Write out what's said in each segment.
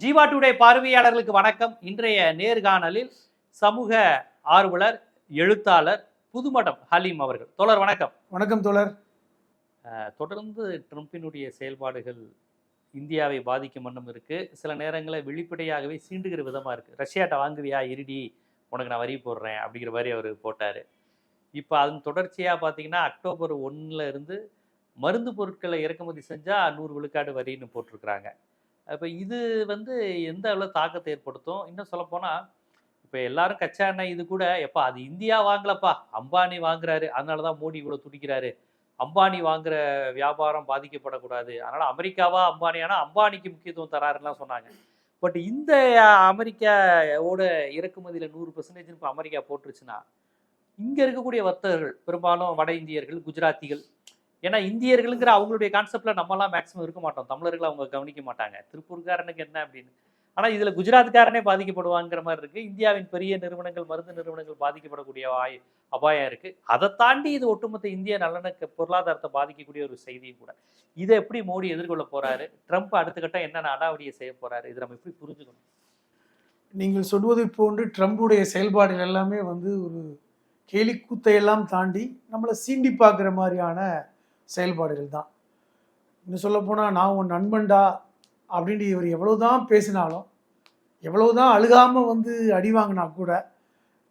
Jeeva today பார்வையாளர்களுக்கு வணக்கம். இன்றைய நேர்காணலில் சமூக ஆர்வலர் எழுத்தாளர் புதுமடம் ஹலீம் அவர்கள். தோழர் வணக்கம். வணக்கம் தோழர். தொடர்ந்து ட்ரம்பினுடைய செயல்பாடுகள் இந்தியாவை பாதிக்கும் வண்ணம் இருக்கு. சில நேரங்களில் வெளிப்படையாகவே சீண்டுகிற விதமா இருக்கு. ரஷ்யாட்ட வாங்குவியா இருடி உனக்கு நான் வரி போடுறேன் அப்படிங்கிற மாதிரி அவர் போட்டாரு. இப்போ அதன் தொடர்ச்சியாக பார்த்தீங்கன்னா அக்டோபர் ஒன்றில் இருந்து மருந்து பொருட்களை இறக்குமதி செஞ்சால் நூறு விழுக்காடு வரின்னு போட்டிருக்கிறாங்க. அப்போ இது வந்து எந்த அளவு தாக்கத்தை ஏற்படுத்தும்? இன்னும் சொல்லப்போனால் இப்போ எல்லாரும் கச்சா எண்ணெய் இது கூட எப்பா அது இந்தியா வாங்கலப்பா அம்பானி வாங்குறாரு. அதனால தான் மோடி இவ்வளோ துடிக்கிறாரு. அம்பானி வாங்குற வியாபாரம் பாதிக்கப்படக்கூடாது. அதனால் அமெரிக்காவா அம்பானியானா அம்பானிக்கு முக்கியத்துவம் தராருலாம் சொன்னாங்க. பட் இந்த அமெரிக்காவோட இறக்குமதியில் நூறு பர்சன்டேஜ் இப்போ அமெரிக்கா போட்டுருச்சுன்னா இங்கே இருக்கக்கூடிய வர்த்தகர்கள் பெரும்பாலும் வட இந்தியர்கள் குஜராத்திகள் ஏன்னா இந்தியர்களுங்கிற அவங்களுடைய கான்செப்ட்ல நம்மலாம் மேக்ஸிமம் இருக்க மாட்டோம். தமிழர்கள் அவங்க கவனிக்க மாட்டாங்க. திருப்பூர்காரனுக்கு என்ன அப்படின்னு. ஆனா இதுல குஜராத்காரனே பாதிக்கப்படுவாங்கிற மாதிரி இருக்கு. இந்தியாவின் பெரிய நிறுவனங்கள் மருந்து நிறுவனங்கள் பாதிக்கப்படக்கூடிய வாய் அபாயம் இருக்கு. அதை தாண்டி இது ஒட்டுமொத்த இந்திய நலனுக்கு பொருளாதாரத்தை பாதிக்கக்கூடிய ஒரு செய்தியும் கூட. இதை எப்படி மோடி எதிர்கொள்ள போறாரு? ட்ரம்ப் அடுத்த கட்டம் என்னென்ன அடாவடியை செய்ய போறாரு? இதை நம்ம எப்படி புரிஞ்சுக்கணும்? நீங்கள் சொல்வதை போன்று ட்ரம்புடைய செயல்பாடுகள் எல்லாமே வந்து ஒரு கேலிக்கூத்தையெல்லாம் தாண்டி நம்மளை சீண்டி பார்க்குற மாதிரியான செயல்பாடுகள் தான். இன்னும் சொல்லப்போனால் நான் உன் நண்பன்டா அப்படின்ட்டு இவர் எவ்வளவுதான் பேசினாலும் எவ்வளவுதான் அழுகாம வந்து அடி வாங்கினா கூட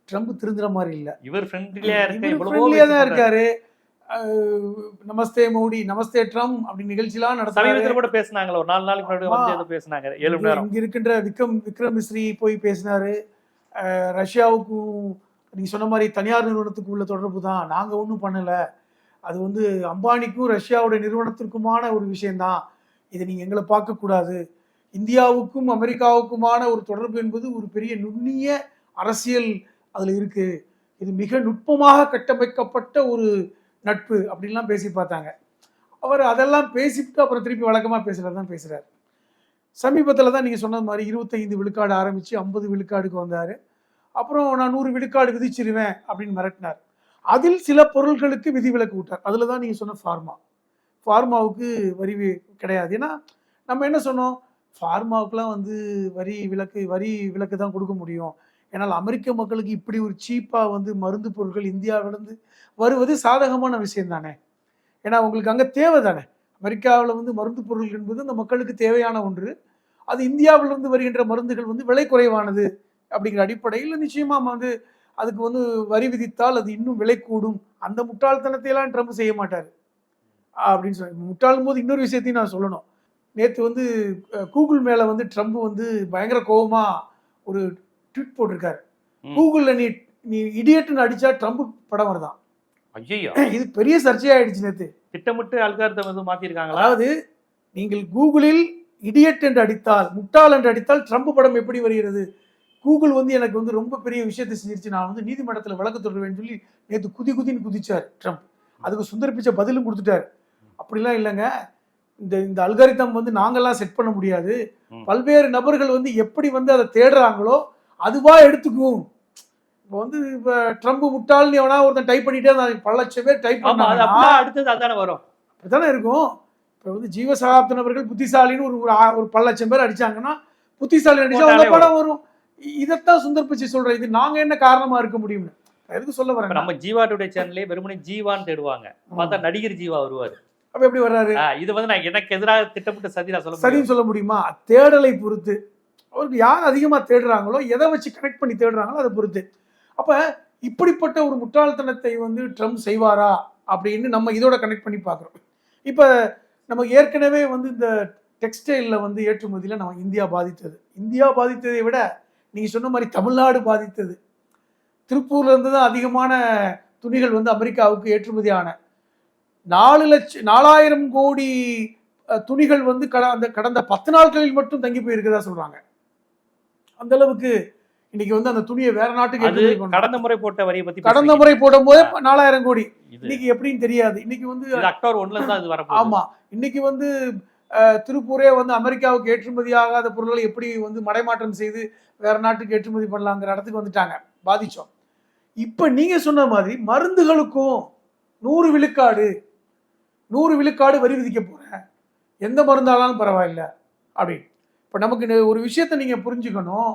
ட்ரம்ப் திருந்துற மாதிரி இல்லை. இவர் ஃப்ரெண்ட்லியா இருக்க இவர் எவ்வளவோ friendly-ஆ தான் இருக்காரு. நமஸ்தே மோடி நமஸ்தே ட்ரம்ப் அப்படி நிகழ்ச்சிலாம் சமீபத்தில் கூட பேசினாங்களே ஒரு நாலு நாளைக்கு முன்னாடி பேசினாங்க ஏழு மணி நேரம். இங்க இருக்கின்ற விக்ரம் விக்ரம் மிஸ்ரி போய் பேசினாரு. ரஷ்யாவுக்கும் நீங்க சொன்ன மாதிரி தனியார் நிறுவனத்துக்கு உள்ள தொடர்பு தான். நாங்க ஒன்றும் பண்ணல. அது வந்து அம்பானிக்கும் ரஷ்யாவுடைய நிறுவனத்திற்குமான ஒரு விஷயம்தான் இதை நீங்கள் எங்களை பார்க்கக்கூடாது இந்தியாவுக்கும் அமெரிக்காவுக்குமான ஒரு தொடர்பு என்பது ஒரு பெரிய நுண்ணிய அரசியல் அதில் இருக்கு. இது மிக நுட்பமாக கட்டமைக்கப்பட்ட ஒரு நட்பு அப்படின்லாம் பேசி பார்த்தாங்க. அவர் அதெல்லாம் பேசிவிட்டு அப்புறம் திருப்பி வழக்கமாக பேசுகிறது தான் பேசுகிறார் சமீபத்தில் தான் நீங்கள் சொன்னது மாதிரி இருபத்தைந்து விழுக்காடு ஆரம்பித்து ஐம்பது விழுக்காடுக்கு வந்தார். அப்புறம் நான் நூறு விழுக்காடு விதிச்சிருவேன் அப்படின்னு மிரட்டினார். அதில் சில பொருள்களுக்கு விதிவிலக்கு விட்டார். அதில் தான் நீங்கள் சொன்ன ஃபார்மா ஃபார்மாவுக்கு வரி கிடையாது. ஏன்னா நம்ம என்ன சொன்னோம்? ஃபார்மாவுக்குலாம் வந்து வரி விலக்கு வரி விலக்கு தான் கொடுக்க முடியும். ஏன்னால் அமெரிக்க மக்களுக்கு இப்படி ஒரு சீப்பாக வந்து மருந்து பொருட்கள் இந்தியாவிலிருந்து வருவது சாதகமான விஷயம் தானே? ஏன்னா உங்களுக்கு அங்கே தேவை தானே? அமெரிக்காவில் வந்து மருந்து பொருள் என்பது அந்த மக்களுக்கு தேவையான ஒன்று. அது இந்தியாவிலிருந்து வருகின்ற மருந்துகள் வந்து விலை குறைவானது அப்படிங்கிற அடிப்படையில் நிச்சயமாக வந்து அதுக்கு வந்து வரி விதித்தால் அது இன்னும் விலை கூடும். அந்த முட்டாள்தனத்தை எல்லாம் ட்ரம்ப் செய்ய மாட்டார். அப்படின்னு சொல்லி முட்டாளும் போது இன்னொரு விஷயத்தையும் நான் சொல்லணும். நேற்று வந்து கூகுள் மேலே வந்து ட்ரம்ப் வந்து பயங்கர கோவமா ஒரு ட்வீட் போட்டிருக்காரு. கூகுளில் நீ நீ இடியட்னு அடிச்சா ட்ரம்ப் படம் வருதான். ஐயோ இது பெரிய சர்ச்சையாயிடுச்சு நேற்று திட்டமிட்டு அல்காரத்தை வந்து மாத்திருக்காங்களா? அதாவது நீங்கள் கூகுளில் இடியட் என்று அடித்தால் முட்டாள் என்று அடித்தால் ட்ரம்ப் படம் எப்படி வருகிறது? கூகுள் வந்து எனக்கு வந்து ரொம்ப பெரிய விஷயத்தை செஞ்சிருச்சு. நான் வந்து நீதிமன்றத்தில் வழக்கு தொடருவேன்னு சொல்லி நேற்று குதி குதின்னு குதிச்சார் ட்ரம்ப். அதுக்கு சுந்தர் பிச்சை பதிலும் கொடுத்துட்டார். அப்படிலாம் இல்லைங்க. இந்த இந்த அல்காரிதம் வந்து நாங்கெல்லாம் செட் பண்ண முடியாது. பல்வேறு நபர்கள் வந்து எப்படி வந்து அதை தேடுறாங்களோ அதுவா எடுத்துக்கும் இப்போ வந்து இப்போ ட்ரம்ப் முட்டாள்னு எவனா ஒருத்தன் டைப் பண்ணிட்டே இருந்தான். பல லட்சம் பேர் டைப் பண்ணாங்க அடுத்தது அதானே வரும். அப்படித்தானே இருக்கும். இப்போ வந்து ஜீவசகாப்தன் அவர்கள் புத்திசாலின்னு ஒரு ஒரு பல லட்சம் பேர் அடிச்சாங்கன்னா புத்திசாலி அடிச்சா அவங்க படம் வரும். இதைத்தான் சுந்தர் பிச்சை சொல்றேன். இது நாங்க என்ன காரணமா இருக்க முடியும்னு. எதுக்கு சொல்ல வரேன் நம்ம ஜீவா டுடே சேனல்லே வெறுமனே ஜீவான்னு தேடுவாங்க. பார்த்தா நடிகர் ஜீவா வருவாரு. அப்ப எப்படி வர்றாரு? இது வந்து நான் எனக்கு எதிராக திட்டமிட்ட சதி நான் சொல்ல சரின்னு சொல்ல முடியுமா? தேடலை பொறுத்து. அவருக்கு யார் அதிகமா தேடுறாங்களோ எதை வச்சு கனெக்ட் பண்ணி தேடுறாங்களோ அதை பொறுத்து. அப்ப இப்படிப்பட்ட ஒரு முட்டாள்தனத்தை வந்து ட்ரம்ப் செய்வாரா அப்படின்னு நம்ம இதோட கனெக்ட் பண்ணி பார்க்குறோம். இப்போ நம்ம ஏற்கனவே வந்து இந்த டெக்ஸ்டைலில் வந்து ஏற்றுமதியில் நம்ம இந்தியா பாதித்தது. இந்தியா பாதித்ததை விட நீங்கள் சொன்ன மாதிரி தமிழ்நாடு பாதித்தது. திருப்பூர்ல இருந்து தான் அதிகமான துணிகள் வந்து அமெரிக்காவுக்கு ஏற்றுமதி ஆன நாலு லட்சம் நாலாயிரம் கோடி துணிகள் வந்து கட அந்த கடந்த பத்து நாட்களில் மட்டும் தங்கி போயிருக்கதா சொல்றாங்க. அந்த அளவுக்கு இன்னைக்கு வந்து அந்த துணியை வேற நாட்டுக்கு. கடந்த முறை போட்ட வரியை பத்தி கடந்த. முறை போடும் போதே நாலாயிரம் கோடி. இன்னைக்கு எப்படின்னு தெரியாது. இன்னைக்கு வந்து அக்டோபர் இருந்து தான் இது ஆமா. இன்னைக்கு வந்து திருப்பூரே வந்து அமெரிக்காவுக்கு ஏற்றுமதி ஆகாத பொருட்களை எப்படி வந்து மடைமாற்றம் செய்து வேற நாட்டுக்கு ஏற்றுமதி பண்ணலாங்கிற இடத்துக்கு வந்துட்டாங்க. பாதிச்சோம். இப்ப நீங்க சொன்ன மாதிரி மருந்துகளுக்கும் நூறு விழுக்காடு நூறு விழுக்காடு வரி விதிக்க போறேன். எந்த மருந்தாலும் பரவாயில்ல அப்படின்னு. இப்போ நமக்கு ஒரு விஷயத்தை நீங்க புரிஞ்சுக்கணும்.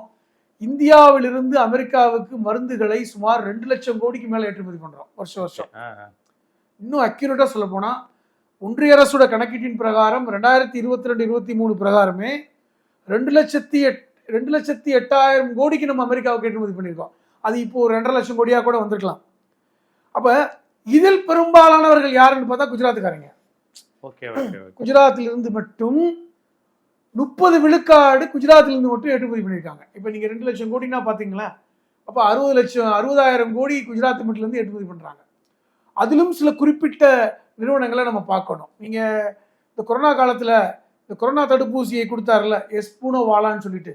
இந்தியாவிலிருந்து அமெரிக்காவுக்கு மருந்துகளை சுமார் ரெண்டு லட்சம் கோடிக்கு மேல ஏற்றுமதி பண்றோம். வருஷம் வருஷம். இன்னும் அக்யூரேட்டா சொல்ல போனா ஒன்றிய அரசோட கணக்கீட்டின் பிரகாரம் ரெண்டாயிரத்தி இருபத்தி ரெண்டு இருபத்தி மூணு பிரகாரமே ரெண்டு லட்சத்தி எட் ரெண்டு லட்சத்தி எட்டாயிரம் கோடிக்கு நம்ம அமெரிக்காவுக்கு ஏற்றுமதி பண்ணியிருக்கோம். அது இப்போ ஒரு ரெண்டரை லட்சம் கோடியா கூட வந்திருக்கலாம். அப்ப இதில் பெரும்பாலானவர்கள் யாருன்னு பார்த்தா குஜராத்துக்காரங்க. குஜராத்திலிருந்து மட்டும் முப்பது விழுக்காடு குஜராத்திலிருந்து மட்டும் ஏற்றுமதி பண்ணியிருக்காங்க. இப்போ நீங்கள் ரெண்டு லட்சம் கோடினா பார்த்தீங்களா அப்போ அறுபது லட்சம் அறுபதாயிரம் கோடி குஜராத் மட்டும்லேருந்து ஏற்றுமதி பண்ணுறாங்க அதிலும் சில குறிப்பிட்ட நிறுவனங்களை நம்ம பார்க்கணும் நீங்கள் இந்த கொரோனா காலத்தில் இந்த கொரோனா தடுப்பூசியை கொடுத்தாருல எஸ் பூனோவாலான்னு சொல்லிட்டு.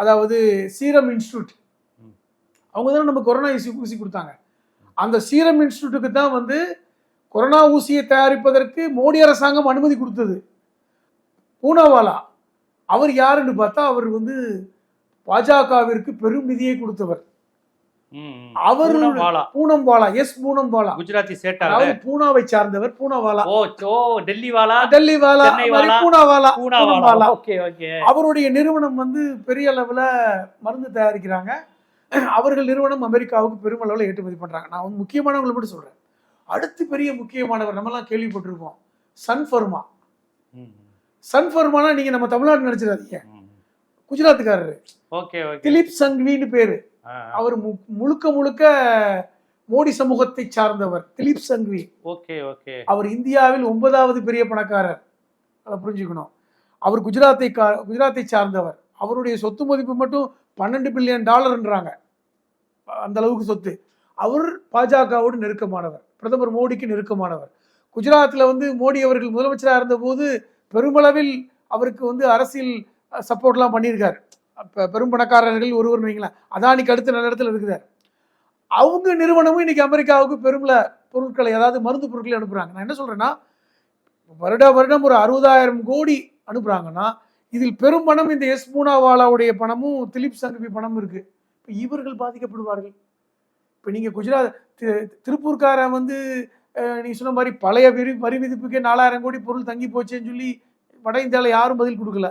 அதாவது சீரம் இன்ஸ்டியூட். அவங்க தானே நம்ம கொரோனா ஊசி ஊசி கொடுத்தாங்க அந்த சீரம் இன்ஸ்டியூட்டுக்கு தான் வந்து கொரோனா ஊசியை தயாரிப்பதற்கு மோடி அரசாங்கம் அனுமதி கொடுத்தது பூனாவாலா அவர் யாருன்னு பார்த்தா அவர் வந்து பாஜகவிற்கு பெரும் நிதியை கொடுத்தவர். அவர். பூனம்பாலா எஸ் பூனம்பாலா குஜராத்தி அதாவது பூனாவை சார்ந்தவர் பூனாவாலா. ஓ ஓ டெல்லி வாலா டெல்லி வாலா பூனாவாலா. பூனாவாலா. Okay okay. அவருடைய நிறுவனம் வந்து பெரிய அளவில் மருந்து தயாரிக்கிறாங்க. அவர்கள் நிறுவனம் அமெரிக்காவுக்கு பெருமளவில் ஏற்றுமதி பண்றாங்க. நான் வந்து முக்கியமானவங்களை மட்டும் சொல்றேன். அடுத்து பெரிய முக்கியமானவர் நம்மலாம் கேள்விப்பட்டிருப்போம். Sun pharma. ம், ம், சன் ஃபர்மானா நீங்க நம்ம தமிழ்நாடு நினைச்சிடாதீங்க. குஜராத்துக்காரரு. ஓகே. திலீப் சங்வின்னு பேரு. அவர் முழுக்க முழுக்க மோடி சமூகத்தை சார்ந்தவர் திலீப் சங்வி ஓகே ஓகே. அவர் இந்தியாவில் ஒன்பதாவது பெரிய பணக்காரர். அதை புரிஞ்சுக்கணும். அவர் குஜராத்தை குஜராத்தை சார்ந்தவர். அவருடைய சொத்து மதிப்பு மட்டும் பன்னெண்டு பில்லியன் டாலர்ன்றாங்க. அந்த அளவுக்கு சொத்து. அவர் பாஜகவோடு நெருக்கமானவர். பிரதமர் மோடிக்கு நெருக்கமானவர். குஜராத்தில் வந்து மோடி அவர்கள் முதலமைச்சராக இருந்தபோது பெருமளவில் அவருக்கு வந்து அரசியல் சப்போர்ட்லாம் பண்ணியிருக்காரு. அப்போ பெரும் பணக்காரர்கள் ஒருவர் வைங்களேன் அதானிக்கு அடுத்த நல்ல இடத்துல இருக்கிறார். அவங்க நிறுவனமும் இன்னைக்கு அமெரிக்காவுக்கு பெருமள பொருட்களை அதாவது மருந்து பொருட்களை அனுப்புறாங்க. நான் என்ன சொல்றேன்னா வருட வருடம் ஒரு அறுபதாயிரம் கோடி அனுப்புறாங்கன்னா இதில் பெரும் பணம் இந்த எஸ் பூனாவாலாவுடைய பணமும் திலீப் சங்கவி பணம் இருக்கு. இப்போ இவர்கள் பாதிக்கப்படுவார்கள். இப்போ நீங்கள் குஜராத் தி- திருப்பூர்காரன் வந்து நீ சொன்ன மாதிரி பழைய வரி வரி விதிப்புக்கே நாலாயிரம் கோடி பொருள் தங்கி போச்சேன்னு சொல்லி வட இந்தியாவில் யாரும் பதில் கொடுக்கல.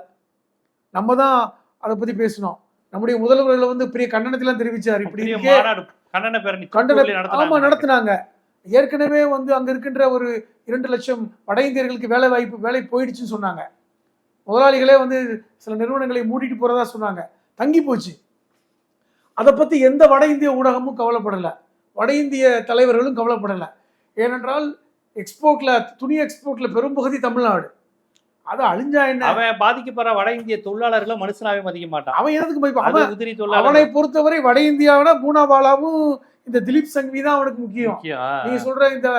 நம்ம தான் அதை பத்தி பேசினோம். நம்முடைய முதல்வர்கள் வந்து பெரிய கண்டனத்திலாம் தெரிவிச்சார். இப்படி கண்டன பேரணி கண்டன ஆமா நடத்துனாங்க. நடத்துனாங்க. ஏற்கனவே வந்து அங்க இருக்கின்ற ஒரு இரண்டு லட்சம் வட இந்தியர்களுக்கு வேலை வாய்ப்பு வேலை போயிடுச்சுன்னு சொன்னாங்க. முதலாளிகளே வந்து சில நிறுவனங்களை மூடிட்டு போறதா சொன்னாங்க. தங்கி போச்சு. அதை பத்தி எந்த வட இந்திய ஊடகமும் கவலைப்படல. வட இந்திய தலைவர்களும் கவலைப்படல. ஏனென்றால் எக்ஸ்போர்ட்ல துணி எக்ஸ்போர்ட்ல பெரும்பகுதி தமிழ்நாடு. அது அழிஞ்சா என்ன? அவன் பாதிக்கப்படுற வட இந்திய தொழிலாளர்களை மனுஷனாவே மதிக்க மாட்டான். அவன் எதுக்கு போய் அவன் உதிரி அவனை தொழிலாளர் பொறுத்தவரை வட இந்தியாவிட பூனாவாலாவும் இந்த திலீப் சங்வி தான் அவனுக்கு முக்கியம். ஆ. சொல்ற இந்த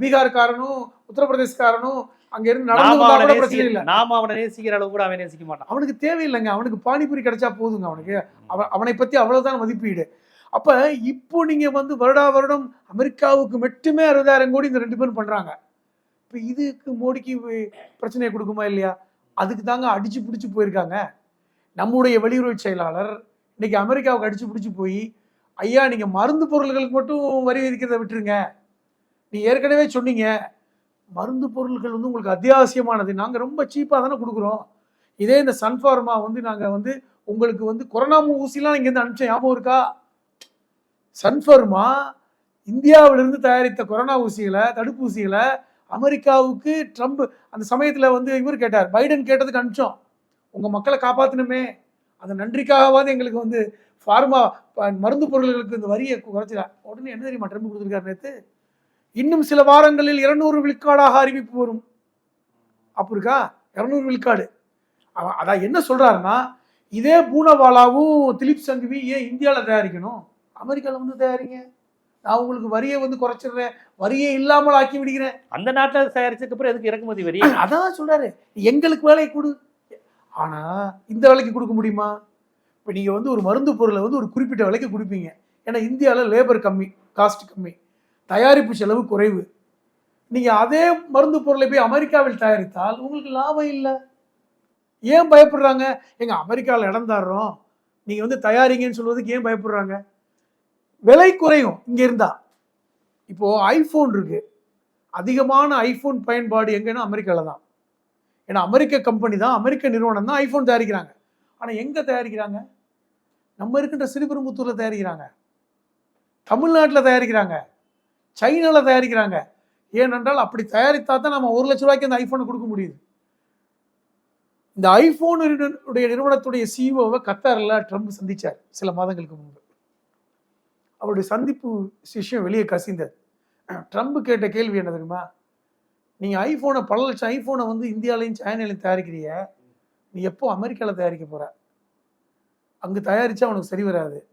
பீகார்காரனும் உத்தரப்பிரதேஷ்காரனும் அங்க இருந்து நடந்து அவனை பிரச்சனை இல்ல. நாம அவனை நேசிக்கிற அளவு கூட அவன் நேசிக்க மாட்டான். அவனுக்கு தேவையில்லைங்க. அவனுக்கு பானிபூரி கிடைச்சா போதுங்க அவனுக்கு. அவ அவனை பத்தி அவ்வளவுதான் மதிப்பீடு. அப்ப இப்போ நீங்க வந்து வருடா வருடம் அமெரிக்காவுக்கு மட்டுமே அறுபதாயிரம் கோடி இந்த ரெண்டு பேரும் பண்றாங்க. இப்போ இதுக்கு மோடிக்கு பிரச்சனையை கொடுக்குமா இல்லையா? அதுக்கு தாங்க அடிச்சு பிடிச்சி போயிருக்காங்க. நம்முடைய வெளியுறவு செயலாளர் இன்னைக்கு அமெரிக்காவுக்கு அடிச்சு பிடிச்சி போய் ஐயா நீங்கள் மருந்து பொருள்களுக்கு மட்டும் வரி விதிக்கிறதை விட்டுருங்க. நீ ஏற்கனவே சொன்னீங்க. மருந்து பொருட்கள் வந்து உங்களுக்கு அத்தியாவசியமானது. நாங்கள் ரொம்ப சீப்பாக தானே கொடுக்குறோம். இதே இந்த சன்ஃபார்மா வந்து நாங்கள் வந்து உங்களுக்கு வந்து கொரோனா ஊசிலாம் இங்கேருந்து அனுப்பிச்ச ஞாபகம் இருக்கா? சன்ஃபார்மா இந்தியாவிலிருந்து தயாரித்த கொரோனா ஊசிகளை தடுப்பூசிகளை அமெரிக்காவுக்கு ட்ரம்ப் அந்த சமயத்தில் வந்து இவர் கேட்டார் பைடன் கேட்டதுக்கு அனுப்பிச்சோம். உங்கள் மக்களை காப்பாற்றணுமே அந்த நன்றிக்காகவாது எங்களுக்கு வந்து ஃபார்மா மருந்து பொருள்களுக்கு இந்த வரியை குறைச்சிடா உடனே என்ன தெரியுமா ட்ரம்ப் கொடுத்துருக்காரு நேற்று இன்னும் சில வாரங்களில் இருநூறு விழுக்காடாக அறிவிப்பு வரும். அப்படி இருக்கா? இரநூறு விழுக்காடு. அதான் என்ன சொல்கிறாருன்னா இதே பூனவாலாவும் திலீப் சங்கவி ஏன் இந்தியாவில் தயாரிக்கணும்? அமெரிக்காவில் வந்து தயாரிங்க. நான் உங்களுக்கு வரியை வந்து குறைச்சிடுறேன். வரியே இல்லாமல் ஆக்கி விடுகிறேன். அந்த நாட்டுல தயாரிச்சதுக்கு அப்புறம் எதுக்கு இறக்குமதி வரி? அதான் சொல்றாரு. எங்களுக்கு வேலை கொடு. ஆனா இந்த விலைக்கு கொடுக்க முடியுமா? இப்போ நீங்க வந்து ஒரு மருந்து பொருளை வந்து ஒரு குறிப்பிட்ட விலைக்கு கொடுப்பீங்க. ஏன்னா இந்தியாவில் லேபர் கம்மி காஸ்ட் கம்மி. தயாரிப்பு செலவு குறைவு. நீங்க அதே மருந்து பொருளை போய் அமெரிக்காவில் தயாரித்தால் உங்களுக்கு லாபம் இல்லை. ஏன் பயப்படுறாங்க? எங்க அமெரிக்காவில் இடம் தர்றோம். நீங்க வந்து தயாரிங்கன்னு சொல்வதுக்கு ஏன் பயப்படுறாங்க? விலை குறையும் இங்கே இருந்தால் இப்போது ஐஃபோன் இருக்குது அதிகமான ஐஃபோன் பயன்பாடு எங்கன்னா அமெரிக்காவில் தான். ஏன்னா அமெரிக்க கம்பெனி தான் அமெரிக்க நிறுவனம் தான் ஐஃபோன் தயாரிக்கிறாங்க. ஆனால் எங்கே தயாரிக்கிறாங்க? நம்ம இருக்கின்ற சிறுபெரும்புத்தூரில் தயாரிக்கிறாங்க. தமிழ்நாட்டில் தயாரிக்கிறாங்க. சைனாவில் தயாரிக்கிறாங்க. ஏனென்றால் அப்படி தயாரித்தா தான் நம்ம ஒரு லட்ச ரூபாய்க்கு அந்த ஐஃபோனை கொடுக்க முடியுது. இந்த ஐஃபோனுடைய உடைய நிறுவனத்துடைய சிஇஓவை கத்தாரில் ட்ரம்ப் சந்தித்தார் சில மாதங்களுக்கு முன்பு. அவருடைய சந்திப்பு விஷயம் வெளியே கசிந்தது ட்ரம்ப் கேட்ட கேள்வி என்ன தெரியுமா? நீங்கள் ஐஃபோனை பல லட்சம் ஐஃபோனை வந்து இந்தியாலையும் சைனாலையும் தயாரிக்கிறிய? நீ எப்போ அமெரிக்காவில் தயாரிக்க போகிற அங்கே தயாரித்தா உனக்கு சரி வராது.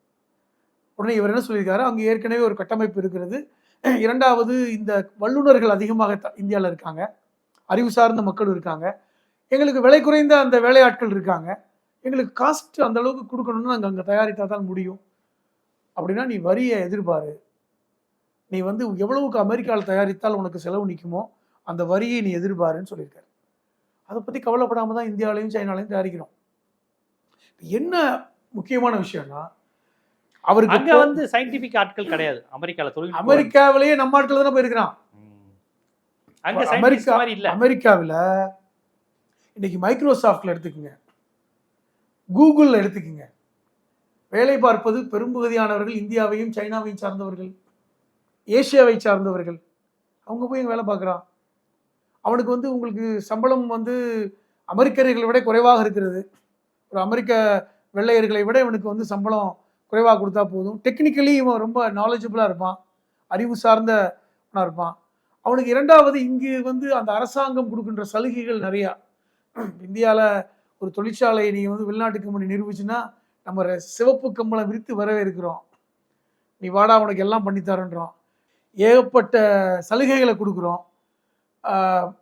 உடனே இவர் என்ன சொல்லியிருக்காரு? அங்கே ஏற்கனவே ஒரு கட்டமைப்பு இருக்கிறது. இரண்டாவது இந்த வல்லுநர்கள் அதிகமாக த- இந்தியாவில் இருக்காங்க. அறிவு சார்ந்த மக்கள் இருக்காங்க. எங்களுக்கு விலை குறைந்த அந்த வேலையாட்கள் இருக்காங்க. எங்களுக்கு காஸ்ட் அந்த அளவுக்கு கொடுக்கணும்னு நாங்கள் அங்கே தயாரித்தா தான் முடியும். அப்படின்னா நீ வரியை எதிர்பாரு. நீ வந்து எவ்வளவுக்கு அமெரிக்காவில் தயாரித்தால் உனக்கு செலவு நிற்குமோ அந்த வரியை நீ எதிர்பாருன்னு சொல்லியிருக்காரு. அதை பற்றி கவலைப்படாம தான் இந்தியாவிலையும் சைனாலையும் தயாரிக்கிறோம். என்ன முக்கியமான விஷயம்னா அவருக்கு அங்க வந்து சயின்டிபிக் ஆட்கள் கிடையாது. அமெரிக்கால தொழில் அமெரிக்காவிலேயே நம்ம ஆட்கள் தானே போயிருக்கிறான். அங்க அமெரிக்கா- சயின்டிஸ்ட் மாதிரி இல்ல. அமெரிக்காவில் இன்னைக்கு மைக்ரோசாஃப்ட்ல எடுத்துக்கங்க. கூகுளில் எடுத்துக்கங்க. வேலை பார்ப்பது பெரும்பகுதியானவர்கள் இந்தியாவையும் சைனாவையும் சார்ந்தவர்கள் ஏசியாவை சார்ந்தவர்கள். அவங்க போய் வேலை பார்க்குறான். அவனுக்கு வந்து உங்களுக்கு சம்பளம் வந்து அமெரிக்கர்களை விட குறைவாக இருக்கிறது. ஒரு அமெரிக்க வெள்ளையர்களை விட இவனுக்கு வந்து சம்பளம் குறைவாக கொடுத்தா போதும். டெக்னிக்கலி இவன் ரொம்ப நாலேஜபிளாக இருப்பான். அறிவு சார்ந்தவனாக இருப்பான். அவனுக்கு இரண்டாவது இங்கு வந்து அந்த அரசாங்கம் கொடுக்கின்ற சலுகைகள் நிறையா. இந்தியாவில் ஒரு தொழிற்சாலையை நீங்கள் வந்து வெளிநாட்டுக்கு முன்னாடி நிரூபிச்சுன்னா நம்ம சிவப்பு கம்பளம் விரித்து வரவேற்கிறோம். நீ வாடா உனக்கு எல்லாம் பண்ணி தரேன்றோம். ஏகப்பட்ட சலுகைகளை கொடுக்குறோம்.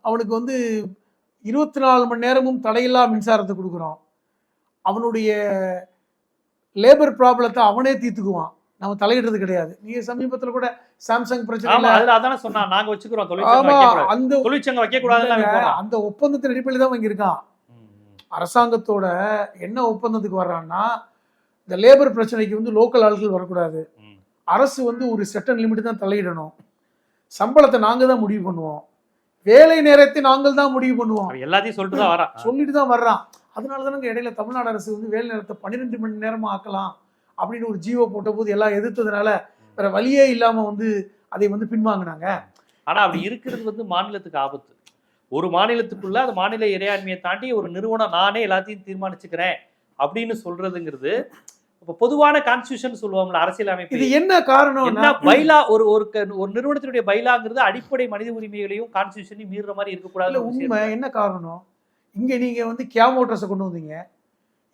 அவனுக்கு வந்து இருபத்தி நாலு மணி நேரமும் தடையில்லா மின்சாரத்தை கொடுக்குறோம். அவனுடைய லேபர் ப்ராப்ளத்தை அவனே தீர்த்துக்குவான். நம்ம தலையிடுறது கிடையாது. நீங்க சமீபத்தில் கூட சாம்சங் பிரச்சனை அதானே சொன்னா நாங்க வச்சுக்கிறோம் ஆமா கூடாது. அந்த தொழிற்சங்கம் வைக்க போறான். அந்த ஒப்பந்தத்தின் அடிப்படையில் தான் ம். அரசாங்கத்தோட என்ன ஒப்பந்தத்துக்கு வர்றான்னா இந்த லேபர் பிரச்சனைக்கு வந்து லோக்கல் ஆட்கள் வரக்கூடாது. அரசு வந்து ஒரு செட்டன் லிமிட் தான் தலையிடணும். சம்பளத்தை நாங்க தான் முடிவு பண்ணுவோம். வேலை நேரத்தை நாங்கள் தான் முடிவு பண்ணுவோம். எல்லாத்தையும் சொல்லிட்டு தான் வரான். சொல்லிட்டு தான் வர்றான். அதனால தானங்க இடையில தமிழ்நாடு அரசு வந்து வேலை நேரத்தை பன்னிரெண்டு மணி நேரமா ஆக்கலாம் அப்படின்னு ஒரு ஜீவோ போட்ட போது எல்லாம் எதிர்த்ததுனால வேற வழியே இல்லாம வந்து அதை வந்து பின்வாங்கினாங்க. ஆனா அப்படி இருக்கிறது வந்து மாநிலத்துக்கு ஆபத்து. ஒரு மாநிலத்துக்குள்ள அது மாநில இறையாண்மையை தாண்டி ஒரு நிறுவனம் நானே எல்லாத்தையும் தீர்மானிச்சுக்கிறேன் அப்படின்னு சொல்றதுங்கிறது இப்ப பொதுவான கான்ஸ்டியூஷன் சொல்லுவாங்கல்ல அரசியல் இது என்ன காரணம்னா என்ன பைலா ஒரு ஒரு ஒரு நிறுவனத்தினுடைய பைலாங்கிறது அடிப்படை மனித உரிமைகளையும் கான்ஸ்டியூஷனையும் மீறுற மாதிரி இருக்கக்கூடாது உண்மை. என்ன காரணம் இங்க நீங்க வந்து கியாம் ஓட்டர்ஸை கொண்டு வந்தீங்க.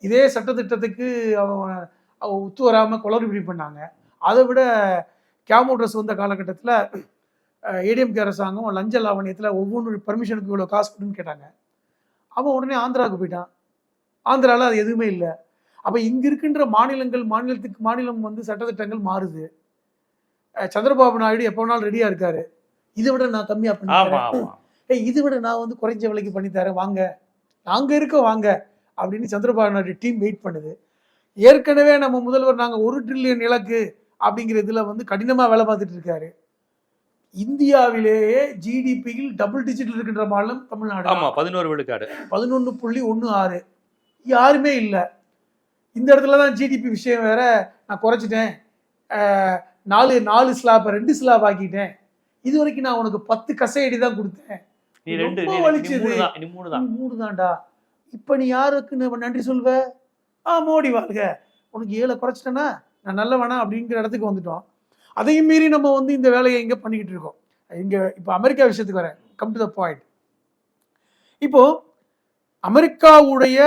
இதே சட்டத்திட்டத்துக்கு அவன் அவ ஒத்து வராம குளறுபடி பண்ணாங்க. அதை விட கியாம் ஓட்டர்ஸ் வந்த காலகட்டத்தில் ஏடிஎம்கே அரசாங்கம் லஞ்ச லாவணியத்தில் ஒவ்வொன்று பர்மிஷனுக்கு இவ்வளோ காசு கொடுன்னு கேட்டாங்க. அவன் உடனே ஆந்திராவுக்கு போயிட்டான். ஆந்திராவில் அது எதுவுமே இல்லை. அப்போ இங்க இருக்கின்ற மாநிலங்கள் மாநிலத்துக்கு மாநிலம் வந்து சட்டத்திட்டங்கள் மாறுது. சந்திரபாபு நாயுடு எப்போ வேணாலும் ரெடியா இருக்காரு. இதை விட நான் கம்மியா பண்ணி ஏய் இது விட நான் வந்து குறைஞ்ச விலைக்கு பண்ணி தரேன். வாங்க. நாங்க இருக்க வாங்க. அப்படின்னு சந்திரபாபு நாயுடு டீம் வெயிட் பண்ணுது. ஏற்கனவே நம்ம முதல்வர் நாங்க ஒரு ட்ரில்லியன் இலக்கு அப்படிங்கிற இதுல வந்து கடினமா வேலை பார்த்துட்டு இருக்காரு. இந்தியாவிலேயே ஜிடிபியில் டபுள் டிஜிட் இருக்கின்ற மாநிலம் தமிழ்நாடு ஆமா பதினோரு விழுக்காடு. பதினொன்று புள்ளி ஒன்று ஆறு. யாருமே இல்லை. இந்த இடத்துல தான் ஜிடிபி விஷயம் வேற நான் குறைச்சிட்டேன். நாலு நாலு ஸ்லாப் ரெண்டு ஸ்லாப் ஆக்கிட்டேன். இது வரைக்கும் நான் உனக்கு பத்து கசையடி தான் கொடுத்தேன். வலிச்சது. மூணு தான்டா இப்போ நீ யாருக்கு நன்றி சொல்வ ஆ மோடி வாழ்க. உனக்கு ஏழை குறைச்சிட்டேனா நான் நல்ல வேணாம் அப்படிங்கிற இடத்துக்கு வந்துட்டோம். அதையும் மீறி நம்ம வந்து இந்த வேலையை இங்கே பண்ணிக்கிட்டு இருக்கோம். இங்கே இப்போ அமெரிக்கா விஷயத்துக்கு வரேன். கம் டு த பாயிண்ட் இப்போ அமெரிக்காவுடைய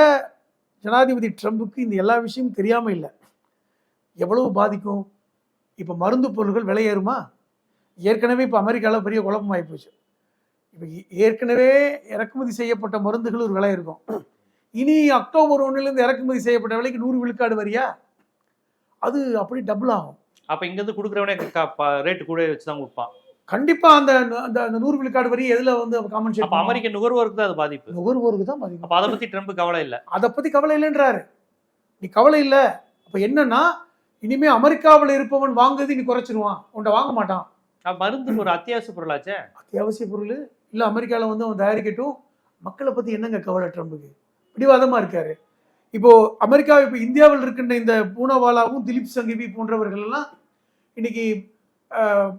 ஜனாதிபதி ட்ரம்புக்கு இந்த எல்லா விஷயமும் தெரியாமல் இல்லை. எவ்வளவு பாதிக்கும்? இப்போ மருந்து பொருட்கள் விலை ஏறுமா? ஏற்கனவே இப்போ அமெரிக்காவில் பெரிய குழப்பமாகி போச்சு. இப்போ ஏற்கனவே இறக்குமதி செய்யப்பட்ட மருந்துகள் ஒரு விலை இருக்கும். இனி அக்டோபர் ஒன்றுலேருந்து இறக்குமதி செய்யப்பட்ட விலைக்கு நூறு விழுக்காடு வரியா? அது அப்படி டபுள் ஆகும். அப்போ இங்கேருந்து கொடுக்குறவனே ரேட்டு கூட கூட வச்சுதான் கொடுப்பான். கண்டிப்பா அந்த அந்த நூறு விழுக்காடு வரி எதுல வந்து அப்ப காம்பன்சேட் அமெரிக்க நுகர்வோருக்கு தான் அது பாதிப்பு. நுகர்வோருக்கு தான் பாதிக்கும். அப்ப அதை பத்தி ட்ரம்ப் கவலை இல்ல. அதை பத்தி கவலை இல்லைன்றாரு. நீ கவலை இல்லை. அப்ப என்னன்னா இனிமே அமெரிக்காவில் இருப்பவன் வாங்குறது நீ குறைச்சிருவான். உன்னை வாங்க மாட்டான். மருந்து ஒரு அத்தியாவசிய பொருளாச்சே? அத்தியாவசிய பொருள்? இல்லை அமெரிக்காவில் வந்து அவன் தயாரிக்கட்டும். மக்களை பத்தி என்னங்க கவலை ட்ரம்புக்கு? பிடிவாதமா இருக்காரு. இப்போ அமெரிக்கா இப்போ இந்தியாவில் இருக்கின்ற இந்த பூனாவாலாவும் திலீப் சங்கவி போன்றவர்கள் எல்லாம் இன்னைக்கு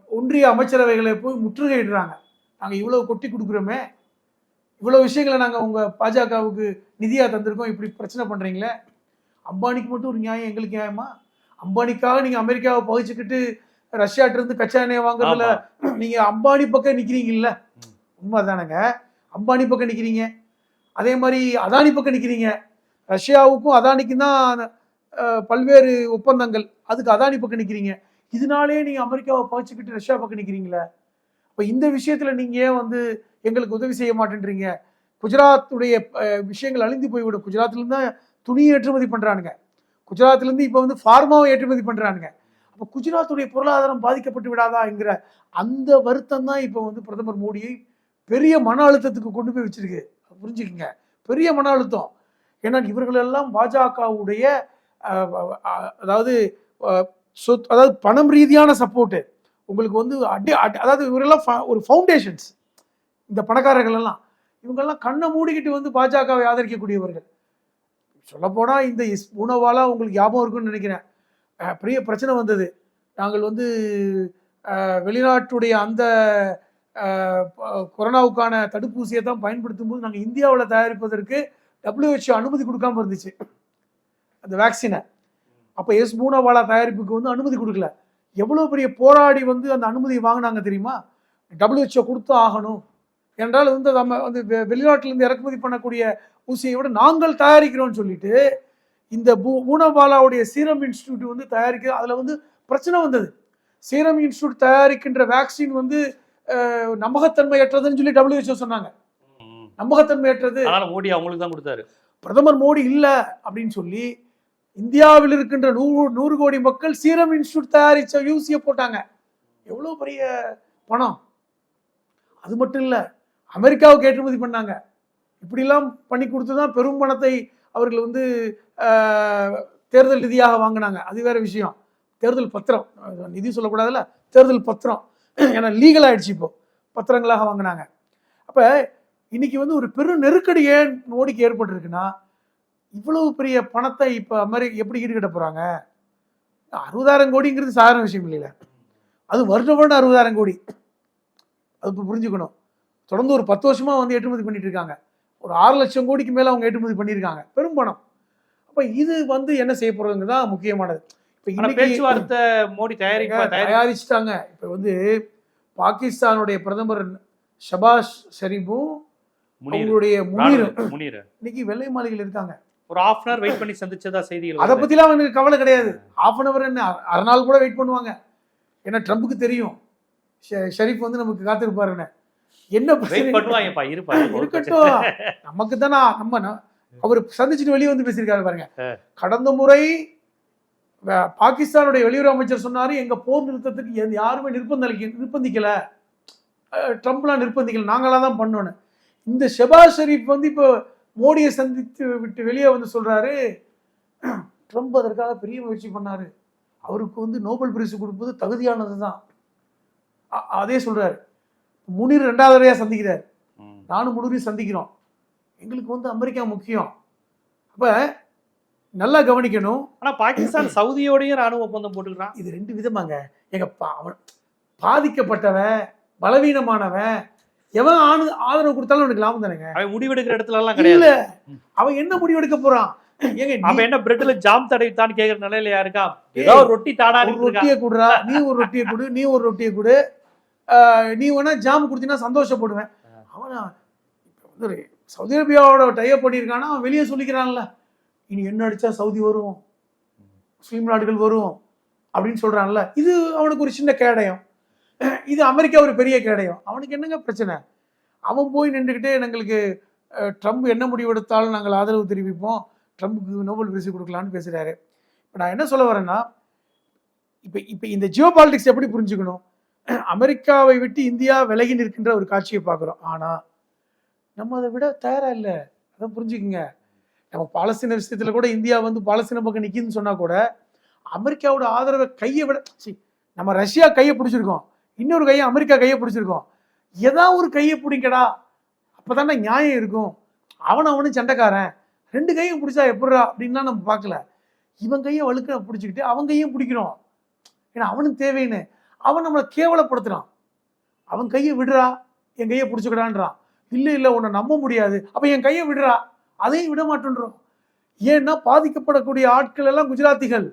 ஒன்றிய அமைச்சரவைகளை போய் முற்றுகையிடுறாங்க. நாங்கள் இவ்வளவு கொட்டி கொடுக்குறோமே. இவ்வளவு விஷயங்களை நாங்கள் உங்க பாஜகவுக்கு நிதியா தந்திருக்கோம். இப்படி பிரச்சனை பண்றீங்களே. அம்பானிக்கு மட்டும் ஒரு நியாயம் எங்களுக்கு நியாயமா? அம்பானிக்காக நீங்க அமெரிக்காவை பகிச்சுக்கிட்டு ரஷ்யாட்ட இருந்து கச்சா எண்ணெய் வாங்குறதுல ஆமா. நீங்க அம்பானி பக்கம் நிக்கிறீங்கல்ல. ம். உண்மைதானங்க? அம்பானி பக்கம் நிக்கிறீங்க. அதே மாதிரி அதானி பக்கம் நிக்கிறீங்க. ரஷ்யாவுக்கும் அதானிக்கும் தான் பல்வேறு ஒப்பந்தங்கள். அதுக்கு அதானி பக்கம் நிக்கிறீங்க. இதனாலேயே நீங்க அமெரிக்காவை பகிச்சுக்கிட்டு ரஷ்யா பக்கம் நிக்கிறீங்களே? அப்ப இந்த விஷயத்துல நீங்க ஏன் வந்து எங்களுக்கு உதவி செய்ய மாட்டேன்றீங்க? குஜராத்துடைய விஷயங்கள் அழிந்து போய்விடும். குஜராத்ல இருந்து தான் துணி ஏற்றுமதி பண்றானுங்க. குஜராத்ல இருந்து இப்ப வந்து ஃபார்மாவை ஏற்றுமதி பண்றானுங்க. அப்ப குஜராத்துடைய பொருளாதாரம் பாதிக்கப்பட்டு விடாதா என்கிற அந்த வருத்தம் தான் இப்போ வந்து பிரதமர் மோடியை பெரிய மன அழுத்தத்துக்கு கொண்டு போய் வச்சிருக்கு. புரிஞ்சுக்கங்க. பெரிய மன அழுத்தம். ஏன்னா இவர்களெல்லாம் பாஜகவுடைய அதாவது சொத் அதாவது பணம் ரீதியான சப்போர்ட்டு உங்களுக்கு வந்து அடி அடி- அதாவது இவரெல்லாம் ஃப- ஒரு ஃபவுண்டேஷன்ஸ் இந்த பணக்காரர்கள் எல்லாம். இவங்கெல்லாம் கண்ணை மூடிக்கிட்டு வந்து பாஜகவை ஆதரிக்கக்கூடியவர்கள். சொல்லப்போனால் இந்த இஸ் உணவாலாம் உங்களுக்கு ஞாபகம் இருக்குன்னு நினைக்கிறேன். பெரிய பிரச்சனை வந்தது. நாங்கள் வந்து வெளிநாட்டுடைய அந்த கொரோனாவுக்கான தடுப்பூசியை தான் பயன்படுத்தும் போது நாங்கள் இந்தியாவில் தயாரிப்பதற்கு டபிள்யூஹெச்ஓ அனுமதி கொடுக்காம இருந்துச்சு. அந்த வேக்சினை அப்போ எஸ் பூனாவாலா தயாரிப்புக்கு வந்து அனுமதி கொடுக்கல. எவ்வளோ பெரிய போராடி வந்து அந்த அனுமதியை வாங்கினாங்க தெரியுமா? WHO கொடுத்து ஆகணும். என்றால் வந்து நம்ம வந்து வெளிநாட்டிலிருந்து இறக்குமதி பண்ணக்கூடிய ஊசியை விட நாங்கள் தயாரிக்கிறோம்னு சொல்லிட்டு இந்த பூ பூனபாலாவுடைய சீரம் இன்ஸ்டியூட் வந்து தயாரிக்க அதில் வந்து பிரச்சனை வந்தது. சீரம் இன்ஸ்டியூட் தயாரிக்கின்ற வேக்சின் வந்து நம்பகத்தன்மையற்றதுன்னு சொல்லி WHO சொன்னாங்க. நம்பகத்தன்மையற்றது. மோடி அவங்களுக்கு தான் கொடுத்தாரு. பிரதமர் மோடி இல்ல அப்படின்னு சொல்லி இந்தியாவில் இருக்கின்ற நூறு நூறு கோடி மக்கள் சீரம் இன்ஸ்டியூட் தயாரிச்ச யூசிய போட்டாங்க. எவ்வளோ பெரிய பணம்? அது மட்டும் இல்லை அமெரிக்காவுக்கு ஏற்றுமதி பண்ணாங்க. இப்படிலாம் பண்ணி கொடுத்து தான் பெரும் பணத்தை அவர்கள் வந்து தேர்தல் நிதியாக வாங்கினாங்க. அது வேற விஷயம். தேர்தல் பத்திரம் நிதி சொல்லக்கூடாதுல்ல தேர்தல் பத்திரம். ஏன்னா லீகல் ஆயிடுச்சு இப்போ. பத்திரங்களாக வாங்கினாங்க. அப்போ இன்னைக்கு வந்து ஒரு பெரும் நெருக்கடி ஏன் மோடிக்கு ஏற்பட்டிருக்குன்னா இவ்வளவு பெரிய பணத்தை இப்ப அமெரிக்க எப்படி ஈடுகட்ட போறாங்க? அறுபதாயிரம் கோடிங்கிறது சாதாரண விஷயம் இல்லைல்ல. அது வருடம் வருடம் அறுபதாயிரம் கோடி. அது இப்ப புரிஞ்சுக்கணும். தொடர்ந்து ஒரு பத்து வருஷமா வந்து ஏற்றுமதி பண்ணிட்டு இருக்காங்க. ஒரு ஆறு லட்சம் கோடிக்கு மேல அவங்க ஏற்றுமதி பண்ணியிருக்காங்க பெரும் பணம். அப்ப இது வந்து என்ன செய்ய போறதுங்க தான் முக்கியமானது. இப்ப பேச்சுவார்த்தை மோடி தயாரிப்பா தயாரி தயாரிச்சிட்டாங்க. இப்ப வந்து பாகிஸ்தானுடைய பிரதமர் ஷபாஷ் ஷெரீஃபும் அவங்களுடைய முனீர். இன்னைக்கு வெள்ளை மாளிகையில் இருக்காங்க. ஒரு ஹாஃப் அன் வெயிட் பண்ணி சந்திச்சதா செய்திகள் அதை. பத்திலாம் அவனுக்கு கவலை கிடையாது. Half அன் அவர் என்ன? அரை- அரை நாள் கூட வெயிட் பண்ணுவாங்க. ஏன்னா ட்ரம்புக்கு தெரியும். ஷெ- ஷெரீப் வந்து நமக்கு காத்திருப்பாருன்னு என்ன? பண்ணுவாங்கப்பா இருப்பா இருக்கட்டும். நமக்கு தானே? நம்ம அவர் சந்திச்சுட்டு வெளியே வந்து பேசியிருக்காரு பாருங்க. கடந்த முறை பாகிஸ்தானுடைய வெளியுறவு அமைச்சர் சொன்னாரு எங்க போர் நிறுத்தத்துக்கு யாருமே நிர்பந்தம் நிர்பந்திக்கல. ட்ரம்ப்லாம் நிர்பந்திக்கல. நாங்களா தான் பண்ணோன்னு. இந்த ஷெபாஸ் ஷெரீப் வந்து இப்போ மோடியை சந்தித்து விட்டு வெளியே வந்து சொல்றாரு ட்ரம்ப் அதற்காக பெரிய முயற்சி பண்ணாரு. அவருக்கு வந்து நோபல் பரிசு கொடுப்பது தகுதியானது தான் அதே சொல்றாரு. முனிர் ரெண்டாவது தடவையா சந்திக்கிறார். நானும் முனிரையும் சந்திக்கிறோம். எங்களுக்கு வந்து அமெரிக்கா முக்கியம். அப்ப நல்லா கவனிக்கணும். ஆனா பாகிஸ்தான் சவுதியோடயும் ராணுவ ஒப்பந்தம் போட்டுக்கிறான். இது ரெண்டு விதமாங்க. எங்க அவன் பாதிக்கப்பட்டவன் பலவீனமானவன் எவன் ஆணு ஆதரவு கொடுத்தாலும் அவனுக்கு லாபம் தானேங்க? அவன் முடிவெடுக்கிற இடத்துல எல்லாம் கிடையாது அவன் என்ன முடிவெடுக்க போறான்? அவன் என்ன பிரெட்ல ஜாம் தடவித்தான் கேக்குற நிலையில யாருக்கா? ஏதோ ரொட்டி தாடா ரொட்டியை கொடுறா. நீ ஒரு ரொட்டியை கொடு நீ ஒரு ரொட்டியை கொடு. நீ வேணா ஜாம் கொடுத்தீங்கன்னா சந்தோஷப்படுவேன். அவன் ஒரு சவுதி அரேபியாவோட டைப் பண்ணியிருக்கானா அவன் வெளியே சொல்லிக்கிறான்ல. இனி என்ன அடிச்சா சவுதி வரும்? முஸ்லீம் நாடுகள் வரும்? அப்படின்னு சொல்றான்ல. இது அவனுக்கு ஒரு சின்ன கேடயம். இது அமெரிக்கா ஒரு பெரிய கேடயம். அவனுக்கு என்னங்க பிரச்சனை? அவன் போய் நின்றுக்கிட்டே எங்களுக்கு ட்ரம்ப் என்ன முடிவு எடுத்தாலும் நாங்கள் ஆதரவு தெரிவிப்போம். ட்ரம்ப்புக்கு நோபல் பரிசு கொடுக்கலான்னு பேசுகிறாரு இப்போ நான் என்ன சொல்ல வரேன்னா இப்போ இப்போ இந்த ஜியோ பாலிடிக்ஸ் எப்படி புரிஞ்சுக்கணும்? அமெரிக்காவை விட்டு இந்தியா விலகி நிற்கின்ற ஒரு காட்சியை பார்க்குறோம். ஆனால் நம்ம அதை விட தயாராக இல்லை. அதை புரிஞ்சுக்குங்க. நம்ம பாலஸ்தீன விஷயத்தில் கூட இந்தியா வந்து பாலஸ்தீன பக்கம் நிற்கிதுன்னு சொன்னால் கூட அமெரிக்காவோட ஆதரவை கையை விட சரி நம்ம ரஷ்யா கையை பிடிச்சிருக்கோம். இன்னொரு கையை அமெரிக்கா கையை பிடிச்சிருக்கோம். ஏதாவது ஒரு கையை பிடிங்கடா அப்பதானே நியாயம் இருக்கும். அவன் அவனும் சண்டைக்காரன். ரெண்டு கையும் பிடிச்சா எப்படிடா அப்படின்லாம் நம்ம பார்க்கல. இவன் கையை வழுக்க பிடிச்சிக்கிட்டு அவன் கையும் பிடிக்கிறோம். ஏன்னா அவனும் தேவைன்னு. அவன் நம்மளை கேவலப்படுத்துறான். அவன் கையை விடுறா என் கையை பிடிச்சிக்கடான்றான். இல்லை இல்லை உன்னை நம்ப முடியாது. அப்போ என் கையை விடுறா. அதையும் விட மாட்டேன்றோம். ஏன்னா பாதிக்கப்படக்கூடிய ஆட்கள் எல்லாம் குஜராத்திகள்.